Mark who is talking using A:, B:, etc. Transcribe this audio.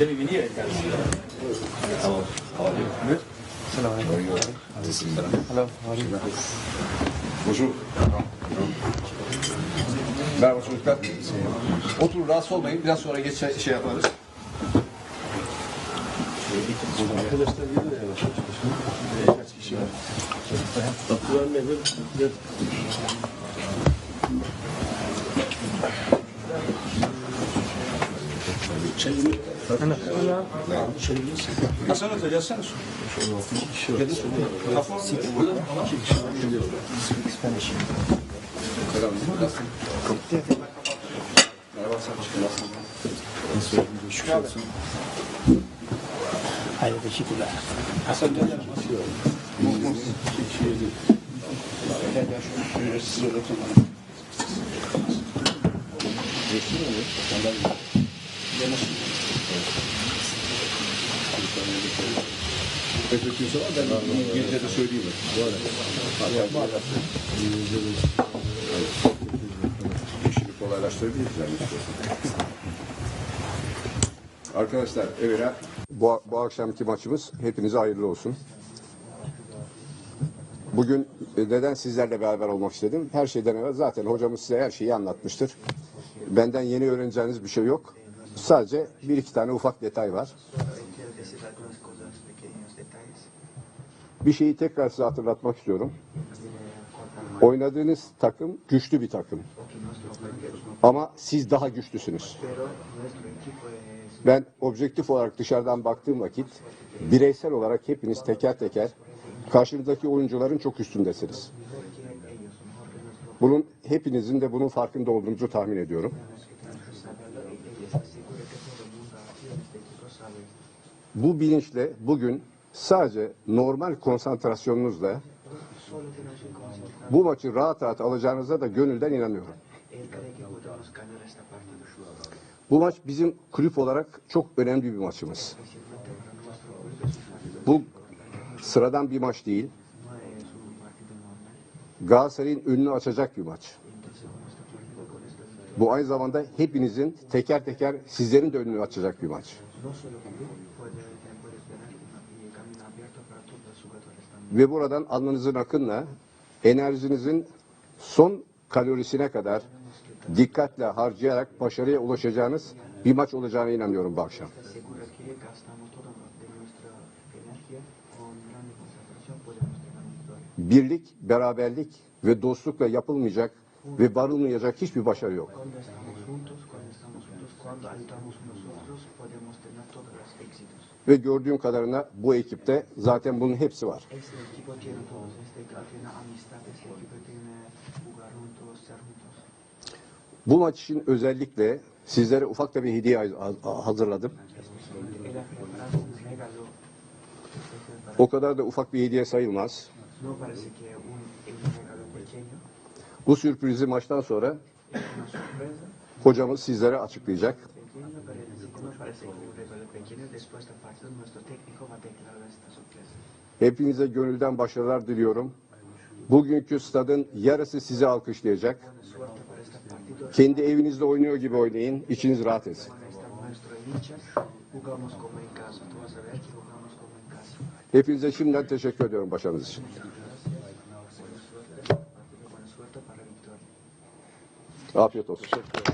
A: İn casa.
B: Hello. How are you?
A: Good.
B: How are you? This is
A: Hello, how are you?
C: Bonjour. Merhaba çocuklar. Oturun rahatsız olmayın. Biraz sonra geç şey, şey yaparız.
A: Arkadaşlar geliyor yavaş yavaş. Kaç kişi var? Abdurrahman Bey, gel.
C: Hasan Hoca gelsene.
A: İki kişi var.
C: Kafa.
A: İki kişi var.
C: Merhaba sen nasılsın?
A: Nasıl oldu? Şükür olsun.
D: Hayır teşekkürler.
C: Hasan gel.
A: İki kişi geliyor.
C: Siz orada oturun. Peki kimse var ben İngilizce de söyleyeyim. İşini kolaylaştırabiliriz yani. Arkadaşlar evvela bu, bu akşamki maçımız hepinize hayırlı olsun. Bugün e, neden sizlerle beraber olmak istedim? Her şeyden evvel zaten hocamız size her şeyi anlatmıştır. Benden yeni öğreneceğiniz bir şey yok. Sadece bir iki tane ufak detay var. Bir şeyi tekrar size hatırlatmak istiyorum. Oynadığınız takım güçlü bir takım. Ama siz daha güçlüsünüz. Ben objektif olarak dışarıdan baktığım vakit bireysel olarak hepiniz teker teker karşınızdaki oyuncuların çok üstündesiniz. Bunun hepinizin de bunun farkında olduğunuzu tahmin ediyorum. Bu bilinçle bugün sadece normal konsantrasyonunuzla bu maçı rahat rahat alacağınıza da gönülden inanıyorum. Bu maç bizim kulüp olarak çok önemli bir maçımız. Bu sıradan bir maç değil. Galatasaray'ın önünü açacak bir maç. Bu aynı zamanda hepinizin teker teker sizlerin de önünü açacak bir maç. Ve buradan alnınızın akınla enerjinizin son kalorisine kadar dikkatle harcayarak başarıya ulaşacağınız bir maç olacağına inanıyorum bu akşam. Birlik, beraberlik ve dostlukla yapılmayacak ve varılmayacak hiçbir başarı yok. Ve gördüğüm kadarıyla bu ekipte zaten bunun hepsi var. Bu maç için özellikle sizlere ufak da bir hediye ha- hazırladım. O kadar da ufak bir hediye sayılmaz. Bu sürprizi maçtan sonra hocamız sizlere açıklayacak. Hepinize gönülden başarılar diliyorum. Bugünkü stadın yarısı sizi alkışlayacak. Kendi evinizde oynuyor gibi oynayın. içiniz rahat etsin. Hepinize şimdiden teşekkür ediyorum başarınız için. Afiyet olsun. Hoşça